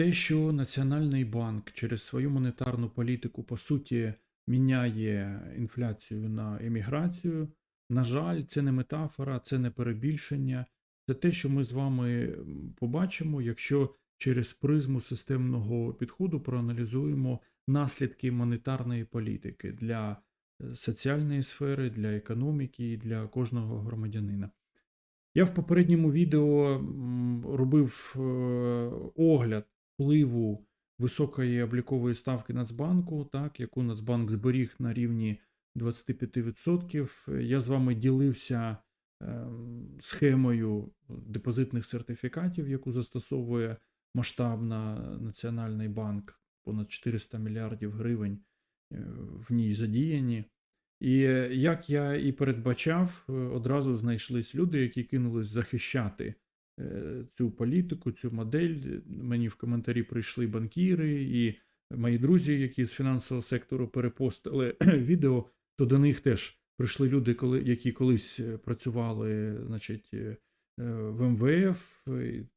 Те, що Національний банк через свою монетарну політику, по суті, міняє інфляцію на еміграцію, на жаль, це не метафора, це не перебільшення. Це те, що ми з вами побачимо, якщо через призму системного підходу проаналізуємо наслідки монетарної політики для е, соціальної сфери, для економіки і для кожного громадянина. Я в попередньому відео робив е, огляд впливу високої облікової ставки Нацбанку, так, яку Нацбанк зберіг на рівні 25%. Я з вами ділився ем, схемою депозитних сертифікатів, яку застосовує масштабна Національний банк, понад 400 мільярдів гривень е, в ній задіяні. І е, як я і передбачав, е, одразу знайшлись люди, які кинулись захищати цю політику, цю модель. Мені в коментарі прийшли банкіри і мої друзі, які з фінансового сектору перепостили відео, то до них теж прийшли люди, коли, які колись е, працювали значить, е, е, в МВФ,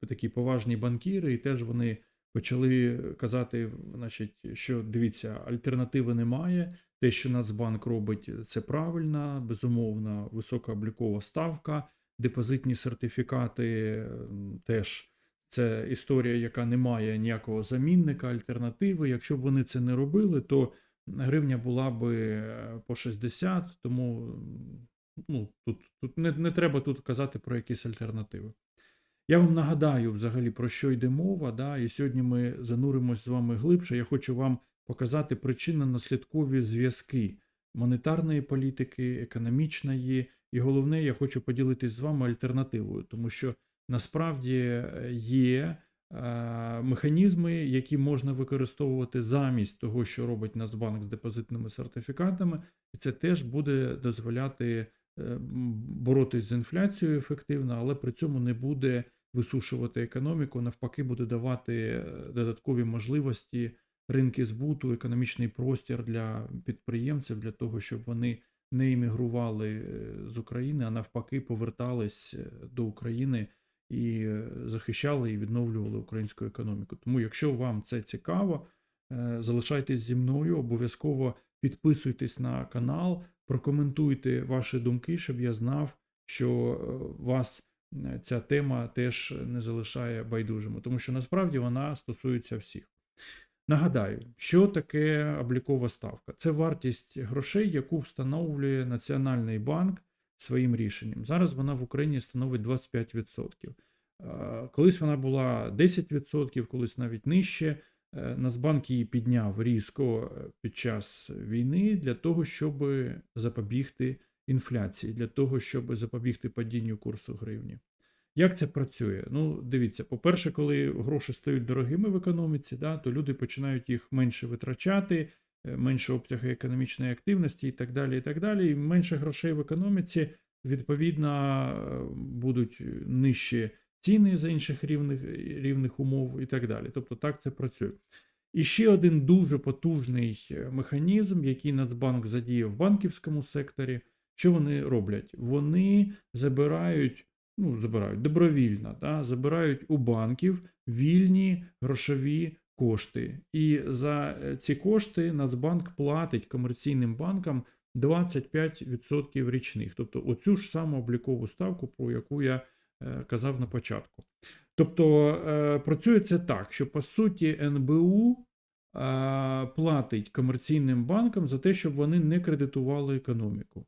такі поважні банкіри, і теж вони почали казати, значить, що дивіться, альтернативи немає. Те, що Нацбанк робить, це правильно, безумовно, висока облікова ставка, депозитні сертифікати теж це історія, яка не має ніякого замінника, альтернативи. Якщо б вони це не робили, то гривня була би е, по 60, тому ну, тут, тут не, не треба тут казати про якісь альтернативи. Я вам нагадаю взагалі про що йде мова, да, і сьогодні ми зануримось з вами глибше. Я хочу вам показати причинно-наслідкові зв'язки монетарної політики, економічної, і головне, я хочу поділитись з вами альтернативою, тому що насправді е, є е, механізми, які можна використовувати замість того, що робить Нацбанк з депозитними сертифікатами, і це теж буде дозволяти е, боротись з інфляцією ефективно, але при цьому не буде висушувати економіку, навпаки, буде давати додаткові можливості ринки збуту, економічний простір для підприємців, для того, щоб вони не іммігрували е, з України, а навпаки, повертались е, до України і е, захищали і відновлювали українську економіку. Тому, якщо вам це цікаво, залишайтесь зі мною, обов'язково підписуйтесь на канал, прокоментуйте ваші думки, щоб я знав, що вас ця тема теж не залишає байдужими, тому що насправді вона стосується всіх. Нагадаю, що таке облікова ставка? Це вартість грошей, яку встановлює Національний банк своїм рішенням. Зараз вона в Україні становить 25%. Е, Колись вона була 10%, колись навіть нижче. Е, Нацбанк її підняв різко е, під час війни для того, щоб запобігти інфляції, для того, щоб запобігти падінню курсу гривні. Як це працює? Ну, дивіться, по-перше, коли гроші стають дорогими в економіці, да, то люди починають їх менше витрачати, е, менше обсяги економічної активності і так далі. І так далі. І менше грошей в економіці, відповідно, е, будуть нижчі ціни за інших рівних, рівних умов і так далі. Тобто так це працює. І ще один дуже потужний е, механізм, який Нацбанк задіяв в банківському секторі. Що вони роблять? Вони забирають ну, забирають добровільно, да, забирають у банків вільні грошові кошти. І за е, ці кошти Нацбанк платить комерційним банкам 25% річних. Тобто оцю ж саму облікову ставку, про яку я е, казав на початку. Тобто е, працює це так, що по суті НБУ платить комерційним банкам за те, щоб вони не кредитували економіку.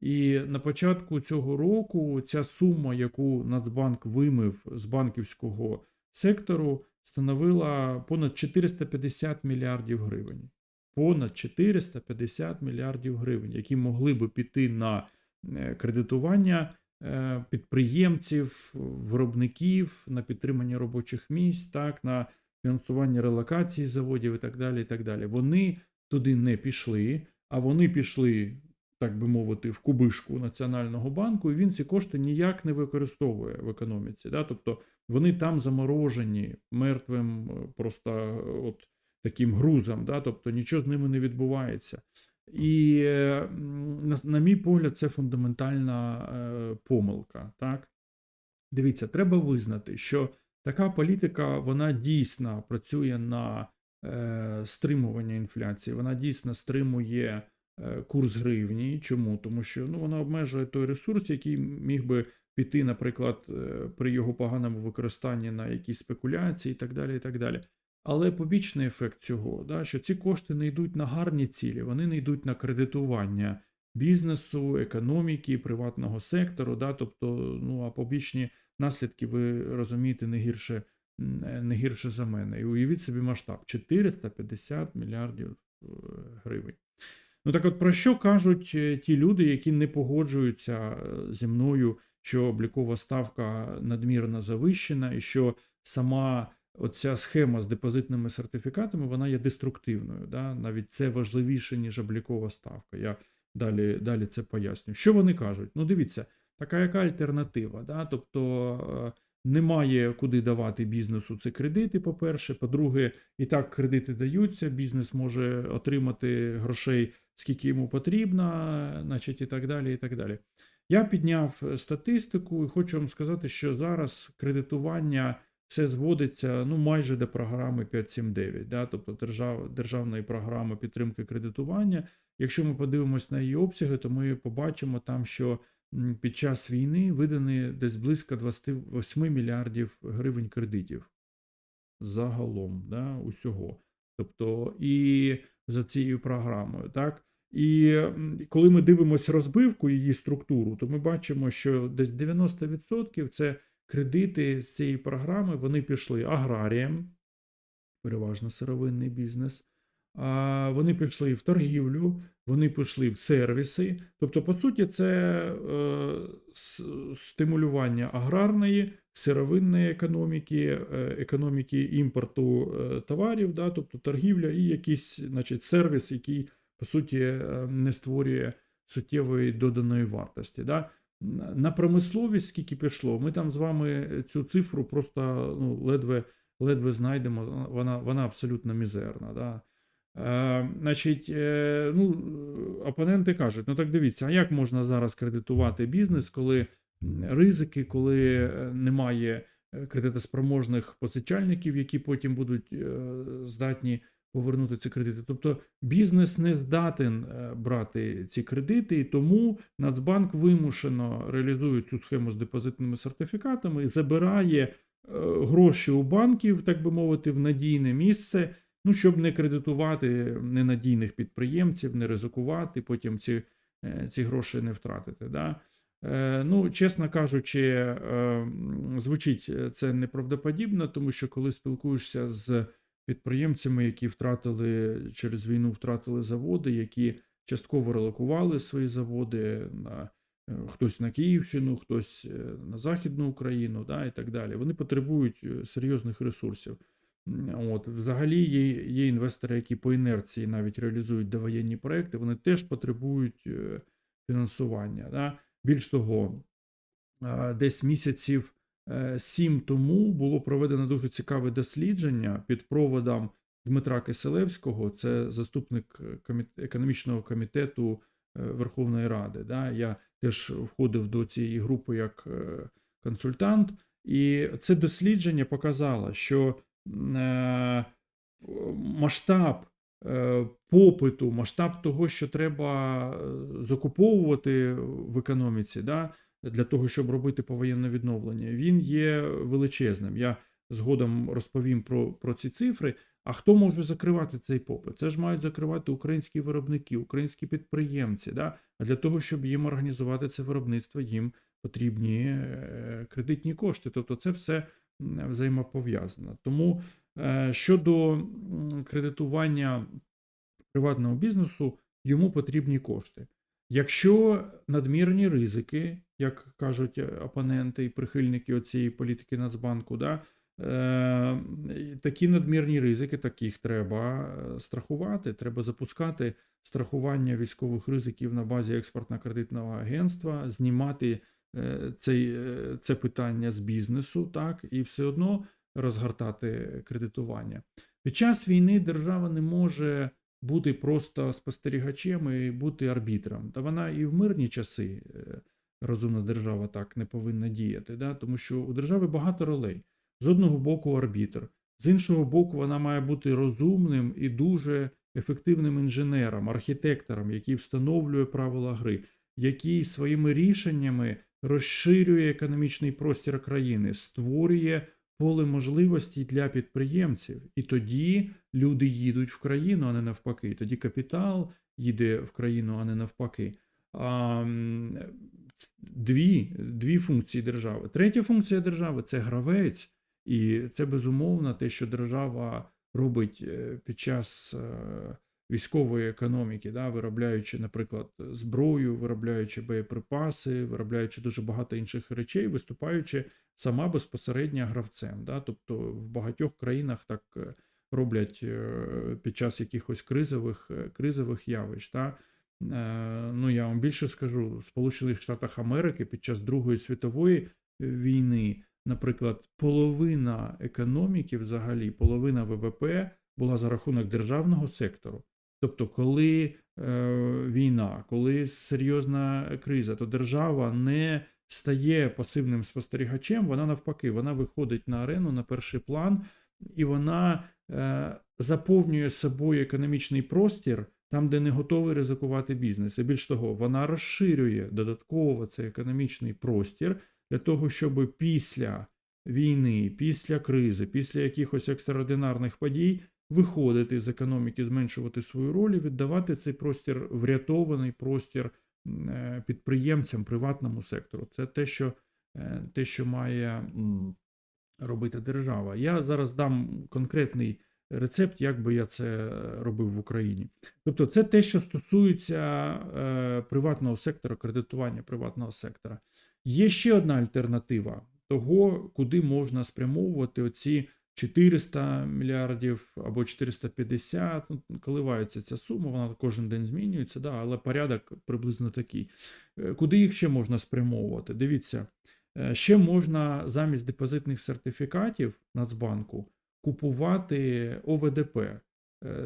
І на початку цього року ця сума, яку Нацбанк вимив з банківського сектору, становила понад 450 мільярдів гривень. Понад 450 мільярдів гривень, які могли би піти на е, кредитування е, підприємців, виробників, на підтримання робочих місць, так, на фінансування релокації заводів і так далі. і так далі. Вони туди не пішли, а вони пішли так би мовити, в кубишку Національного банку, і він ці кошти ніяк не використовує в економіці. Да? Тобто вони там заморожені мертвим е, просто е, от таким грузом, да? тобто нічого з ними не відбувається. І, е, на, на мій погляд, це фундаментальна е, помилка. Так? Дивіться, треба визнати, що така політика вона дійсно працює на е, стримування інфляції, вона дійсно стримує курс гривні. Чому? Тому що ну, вона обмежує той ресурс, який міг би піти, наприклад, е, при його поганому використанні на якісь спекуляції і так далі. і так далі. Але побічний ефект цього, да, що ці кошти не йдуть на гарні цілі, вони не йдуть на кредитування бізнесу, економіки, приватного сектору. Да, тобто, ну а побічні наслідки ви розумієте не гірше, е, не гірше за мене. І уявіть собі масштаб 450 мільярдів е, гривень. Ну так от про що кажуть е, ті люди, які не погоджуються е, зі мною, що облікова ставка надмірно завищена, і що сама оця схема з депозитними сертифікатами вона є деструктивною. Да? Навіть це важливіше, ніж облікова ставка. Я далі, далі це поясню. Що вони кажуть? Ну, дивіться, така яка альтернатива? Да? Тобто е, немає куди давати бізнесу ці кредити, по-перше. По-друге, і так кредити даються, бізнес може отримати грошей, скільки йому потрібно, значить, і так далі. і так далі. Я підняв статистику і хочу вам сказати, що зараз кредитування все зводиться ну, майже до програми 579, да? тобто держав, державної програми підтримки кредитування. Якщо ми подивимось на її обсяги, то ми побачимо там, що під час війни видані десь близько 28 мільярдів гривень кредитів загалом да, усього. Тобто і за цією програмою, так? І коли ми дивимося розбивку її структуру, то ми бачимо, що десь 90% це кредити з цієї програми вони пішли аграріям, переважно сировинний бізнес. Вони пішли в торгівлю, вони пішли в сервіси. Тобто, по суті, це е, стимулювання аграрної, сировинної економіки, е, економіки імпорту е, товарів, да, тобто торгівля і якийсь значить, сервіс, який, по суті, не створює суттєвої доданої вартості. Да. На промисловість скільки пішло, ми там з вами цю цифру просто ну, ледве, ледве знайдемо, вона, вона абсолютно мізерна. Да. Е, значить, е, ну, опоненти кажуть: ну так дивіться, а як можна зараз кредитувати бізнес, коли ризики, коли е, немає кредитоспроможних позичальників, які потім будуть здатні повернути ці кредити. Тобто бізнес не здатен брати ці кредити, і тому Нацбанк вимушено реалізує цю схему з депозитними сертифікатами і забирає гроші у банків, так би мовити, в надійне місце. Ну, щоб не кредитувати ненадійних підприємців, не ризикувати, потім ці, е, ці гроші не втратити. Да? Е, Ну, чесно кажучи, е, звучить це неправдоподібно, тому що коли спілкуєшся з підприємцями, які втратили через війну втратили заводи, які частково релокували свої заводи на хтось на Київщину, хтось на Західну Україну, да, і так далі. Вони потребують серйозних ресурсів. От, взагалі є, є інвестори, які по інерції навіть реалізують довоєнні проекти, вони теж потребують е, фінансування. Да? Більш того, десь місяців е, сім тому було проведено дуже цікаве дослідження під проводом Дмитра Киселевського, це заступник е, економічного комітету е, Верховної Ради. Да? Я теж входив до цієї групи як е, консультант, і це дослідження показало, що е, масштаб е, попиту, масштаб того, що треба е, закуповувати в економіці, да, для того, щоб робити повоєнне відновлення, він є величезним. Я згодом розповім про, про ці цифри. А хто може закривати цей попит? Це ж мають закривати українські виробники, українські підприємці. Да? А для того, щоб їм організувати це виробництво, їм потрібні е, кредитні кошти. Тобто це все м, взаємопов'язано. Тому е, щодо кредитування приватного бізнесу, йому потрібні кошти. Якщо надмірні ризики, як кажуть е, опоненти і прихильники цієї політики Нацбанку, да, е, такі надмірні ризики, таких треба страхувати. Треба запускати страхування військових ризиків на базі експортно-кредитного агентства, знімати цей, е, це питання з бізнесу, так, і все одно розгортати кредитування. Під час війни держава не може бути просто спостерігачем і бути арбітром. Та вона і в мирні часи е, розумна держава так не повинна діяти, да? тому що у держави багато ролей. з одного боку арбітр, з іншого боку, вона має бути розумним і дуже ефективним інженером, архітектором, який встановлює правила гри, який своїми рішеннями розширює економічний простір країни, створює поле можливостей для підприємців. І тоді люди їдуть в країну, а не навпаки. Тоді капітал їде в країну, а не навпаки. Дві, дві функції держави. Третя функція держави це гравець, і це безумовно те, що держава робить е, під час е, військової економіки, да, виробляючи, наприклад, зброю, виробляючи боєприпаси, виробляючи дуже багато інших речей, виступаючи сама безпосередньо гравцем. Да? Тобто в багатьох країнах так е, роблять е, під час якихось кризових, е, кризових явищ. Да? Ну, я вам більше скажу, в Сполучених Штатах Америки під час Другої світової війни, наприклад, половина економіки, взагалі, половина ВВП була за рахунок державного сектору. Тобто, коли е, війна, коли серйозна криза, то держава не стає пасивним спостерігачем, вона навпаки, вона виходить на арену на перший план, і вона е, заповнює собою економічний простір там, де не готовий ризикувати бізнес. І більш того, вона розширює додатково цей економічний простір для того, щоб після війни, після кризи, після якихось екстраординарних подій виходити з економіки, зменшувати свою роль і віддавати цей простір, врятований простір е, підприємцям, приватному сектору. Це те, що, е, те, що має робити держава. Я зараз дам конкретний рецепт, як би я це робив в Україні. Тобто, це те, що стосується е, приватного сектора, кредитування приватного сектора. Є ще одна альтернатива того, куди можна спрямовувати оці 400 мільярдів або 450, ну, коливається ця сума, вона кожен день змінюється, да, але порядок приблизно такий. Е, Куди їх ще можна спрямовувати? Дивіться, е, ще можна замість депозитних сертифікатів Нацбанку купувати ОВДП, е,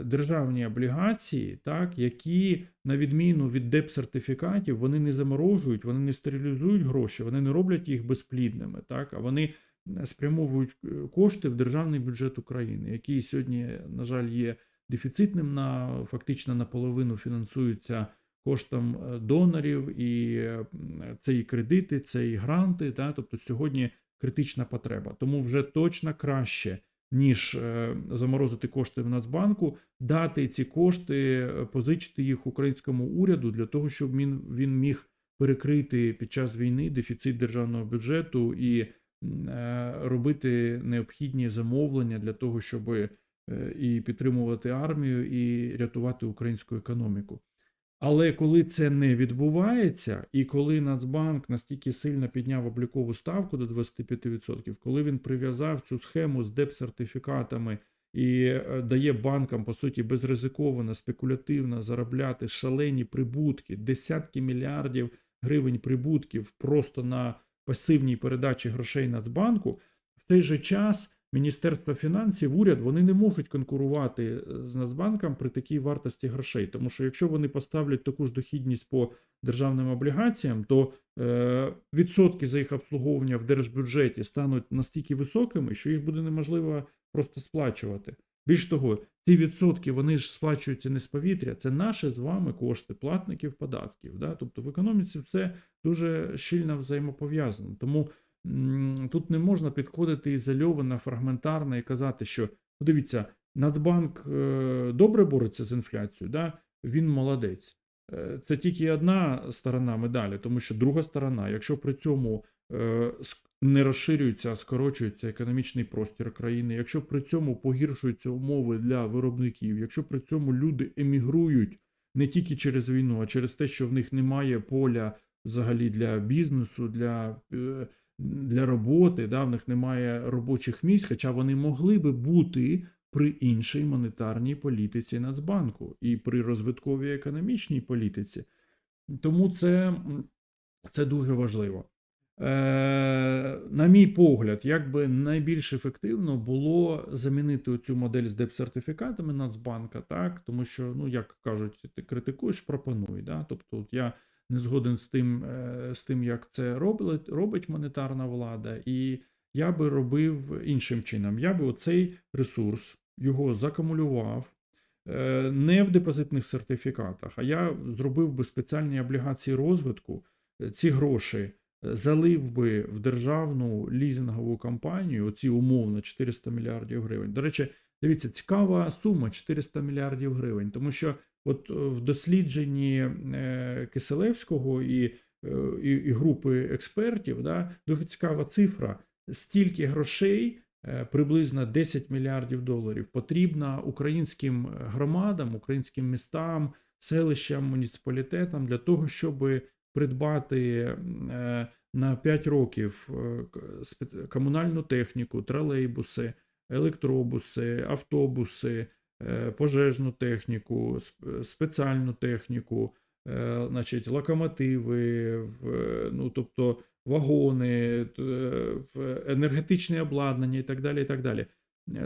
державні облігації, так, які, на відміну від депсертифікатів, вони не заморожують, вони не стерилізують гроші, вони не роблять їх безплідними, так, а вони спрямовують е, кошти в державний бюджет України, який сьогодні, на жаль, є дефіцитним на фактично наполовину фінансується коштом е, донорів, і це і кредити, це і гранти. Та, тобто сьогодні критична потреба. Тому вже точно краще. Ніж е, заморозити кошти в Нацбанку, дати ці кошти, позичити їх українському уряду для того, щоб він, він міг перекрити під час війни дефіцит державного бюджету і робити необхідні замовлення для того, щоб е, і підтримувати армію, і рятувати українську економіку. Але коли це не відбувається, і коли Нацбанк настільки сильно підняв облікову ставку до 25%, коли він прив'язав цю схему з депсертифікатами і е, дає банкам, по суті, безризиковано, спекулятивно заробляти шалені прибутки, десятки мільярдів гривень прибутків просто на пасивній передачі грошей Нацбанку, в цей же час Міністерство фінансів, уряд, вони не можуть конкурувати е, з Нацбанком при такій вартості грошей. Тому що якщо вони поставлять таку ж дохідність по державним облігаціям, то е, відсотки за їх обслуговування в держбюджеті стануть настільки високими, що їх буде неможливо просто сплачувати. Більш того, ці відсотки вони ж сплачуються не з повітря, це наші з вами кошти, платників податків. Да? Тобто в економіці все дуже щільно взаємопов'язано. Тому м, тут не можна підходити ізольовано, фрагментарно і казати, що подивіться, Нацбанк е, добре бореться з інфляцією, да? він молодець. Е, Це тільки одна сторона медалі, тому що друга сторона, якщо при цьому е, не розширюється, а скорочується економічний простір країни, якщо при цьому погіршуються умови для виробників, якщо при цьому люди емігрують не тільки через війну, а через те, що в них немає поля взагалі для бізнесу, для, е, для роботи, да, в них немає робочих місць, хоча вони могли би бути при іншій монетарній політиці Нацбанку і при розвитковій економічній політиці. Тому це, це дуже важливо. Е, на мій погляд, як би найбільш ефективно було замінити цю модель з депсертифікатами Нацбанка, так? Тому що, ну, як кажуть, ти критикуєш, пропонуй. Да? Тобто, от я не згоден з тим, е, з тим, як це робить, робить монетарна влада, і я би робив іншим чином. Я би оцей ресурс його закумулював е, не в депозитних сертифікатах, а я зробив би спеціальні облігації розвитку. Ці гроші залив би в державну лізингову компанію, оці умовно 400 мільярдів гривень. До речі, дивіться, цікава сума 400 мільярдів гривень, тому що от е, в дослідженні е, Киселевського і, е, і, і групи експертів да, дуже цікава цифра. Стільки грошей, приблизно 10 мільярдів доларів, потрібно українським громадам, українським містам, селищам, муніципалітетам для того, щоб придбати е, на 5 років е, комунальну техніку, тролейбуси, електробуси, автобуси, е, пожежну техніку, спеціальну техніку, значить, локомотиви, ну, тобто вагони, енергетичне обладнання і так далі. І так далі.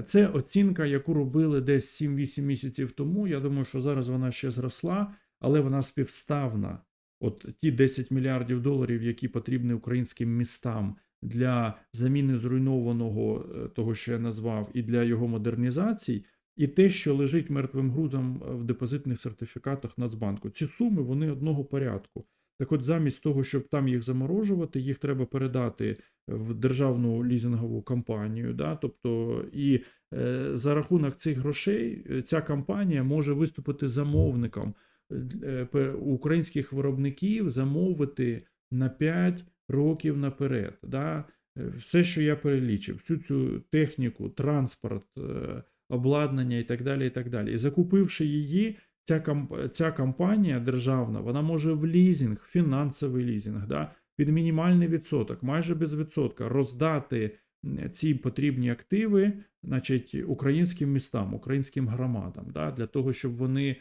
Це оцінка, яку робили десь 7-8 місяців тому. Я думаю, що зараз вона ще зросла, але вона співставна. От ті 10 мільярдів доларів, які потрібні українським містам для заміни зруйнованого е, того, що я назвав, і для його модернізації, і те, що лежить мертвим грузом в депозитних сертифікатах Нацбанку. Ці суми вони одного порядку. Так от, замість того, щоб там їх заморожувати, їх треба передати в державну лізингову компанію. Да? Тобто, і е, за рахунок цих грошей е, ця компанія може виступити замовником е, українських виробників замовити на 5 років наперед. Да? Е, Все, що я перелічив, всю цю техніку, транспорт, е, обладнання і так далі. І так далі. І закупивши її, ця, ця компанія державна, вона може в лізинг, фінансовий лізинг, да? під мінімальний відсоток, майже без відсотка, роздати ці потрібні активи значить, українським містам, українським громадам, да? для того, щоб вони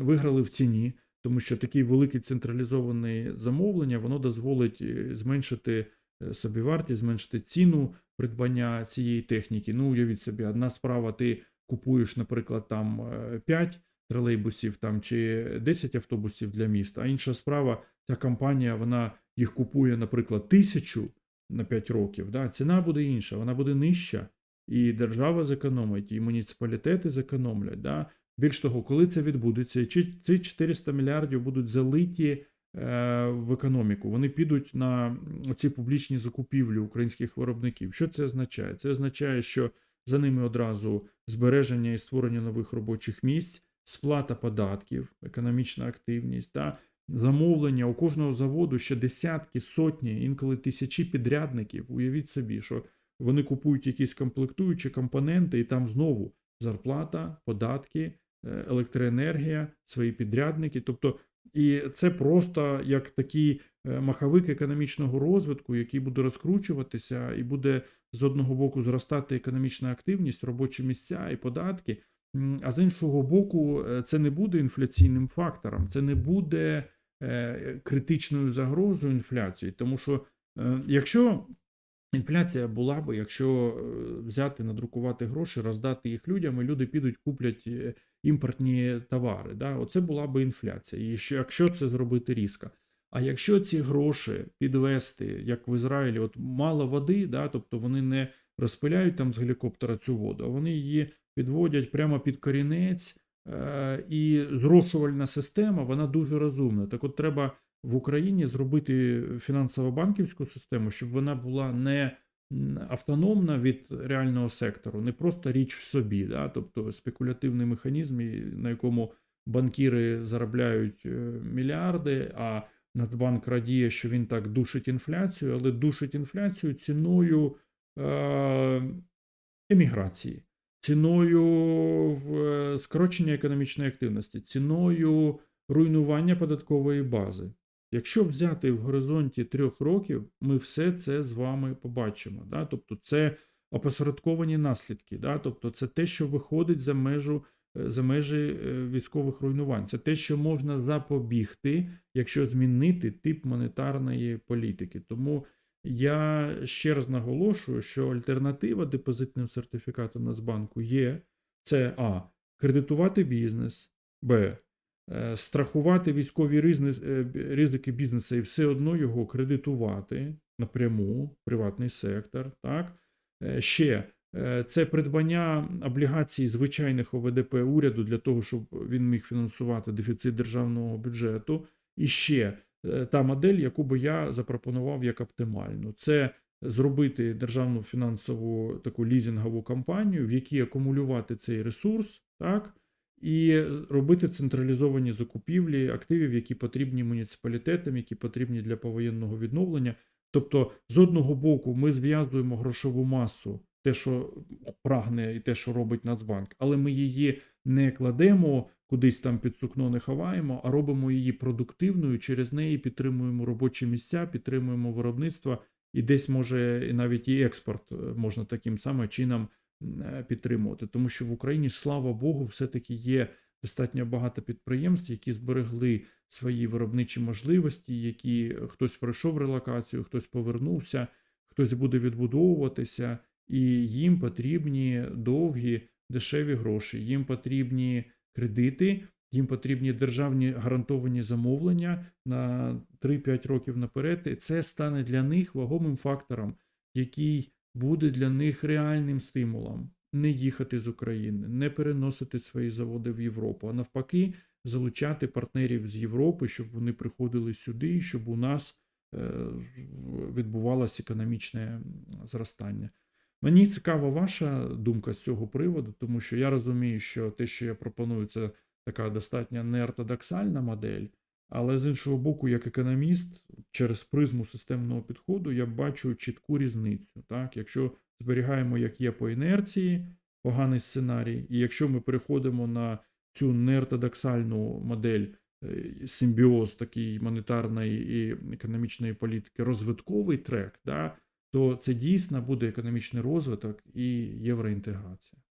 виграли в ціні, тому що таке велике централізоване замовлення, воно дозволить е, зменшити е, собівартість, зменшити ціну придбання цієї техніки. Ну, уявіть собі, одна справа, ти купуєш, наприклад, там 5 тролейбусів там, чи 10 автобусів для міста, а інша справа, ця компанія вона їх купує, наприклад, тисячу на 5 років. Да? Ціна буде інша, вона буде нижча, і держава зекономить, і муніципалітети зекономлять. Да? Більш того, коли це відбудеться, чи ці 400 мільярдів будуть залиті е, в економіку, вони підуть на ці публічні закупівлі українських виробників. Що це означає? Це означає, що за ними одразу збереження і створення нових робочих місць, сплата податків, економічна активність та замовлення у кожного заводу ще десятки, сотні, інколи тисячі підрядників. Уявіть собі, що вони купують якісь комплектуючі компоненти, і там знову зарплата, податки, електроенергія, свої підрядники. Тобто, і це просто як такий е, маховик економічного розвитку, який буде розкручуватися, і буде з одного боку зростати економічна активність, робочі місця і податки. А з іншого боку, е, це не буде інфляційним фактором, це не буде е, критичною загрозою інфляції, тому що е, якщо Інфляція була би, якщо е, взяти, надрукувати гроші, роздати їх людям, і люди підуть, куплять е, імпортні товари. Да? Оце була би інфляція. І що, якщо це зробити різко. А якщо ці гроші підвести, як в Ізраїлі, от мало води, да, тобто вони не розпиляють там з гелікоптера цю воду, а вони її підводять прямо під корінець, е, і зрошувальна система, вона дуже розумна. Так от треба в Україні зробити фінансово-банківську систему, щоб вона була не автономна від реального сектору, не просто річ в собі, да? тобто спекулятивний механізм, на якому банкіри заробляють е, мільярди, а Нацбанк радіє, що він так душить інфляцію, але душить інфляцію ціною е, еміграції, ціною е, скорочення економічної активності, ціною руйнування податкової бази. Якщо взяти в горизонті трьох років, ми все це з вами побачимо. Да? Тобто це опосередковані наслідки, да? тобто це те, що виходить за межу. е, За межі е, військових руйнувань. Це те, що можна запобігти, якщо змінити тип монетарної політики. Тому я ще раз наголошую, що альтернатива депозитним сертифікатам Нацбанку є: це А. Кредитувати бізнес, Б. е, Страхувати військові е, ризики бізнесу і все одно його кредитувати. напряму, приватний сектор. Так? Е, Ще це придбання облігацій звичайних ОВДП уряду для того, щоб він міг фінансувати дефіцит державного бюджету. І ще та модель, яку би я запропонував як оптимальну, це зробити державну фінансову таку лізингову кампанію, в якій акумулювати цей ресурс, так, і робити централізовані закупівлі активів, які потрібні муніципалітетам, які потрібні для повоєнного відновлення. Тобто, з одного боку, ми зв'язуємо грошову масу, те, що прагне, і те, що робить Нацбанк, але ми її не кладемо кудись там під сукно, не ховаємо, а робимо її продуктивною. Через неї підтримуємо робочі місця, підтримуємо виробництво, і десь може і навіть і експорт е, можна таким самим чином підтримувати. Тому що в Україні, слава Богу, все-таки є достатньо багато підприємств, які зберегли свої виробничі можливості, які хтось пройшов релокацію, хтось повернувся, хтось буде відбудовуватися, і їм потрібні довгі дешеві гроші, їм потрібні кредити, їм потрібні державні гарантовані замовлення на 3-5 років наперед. І це стане для них вагомим фактором, який буде для них реальним стимулом не їхати з України, не переносити свої заводи в Європу, а навпаки, залучати партнерів з Європи, щоб вони приходили сюди, і щоб у нас е, відбувалося економічне зростання. Мені цікава ваша думка з цього приводу, тому що я розумію, що те, що я пропоную, це така достатньо неортодоксальна модель, але з іншого боку, як економіст, через призму системного підходу я бачу чітку різницю. Так? Якщо зберігаємо, як є по інерції, поганий сценарій, і якщо ми переходимо на цю неортодоксальну модель е, симбіоз такий монетарної і економічної політики, розвитковий трек, да, то це дійсно буде економічний розвиток і євроінтеграція.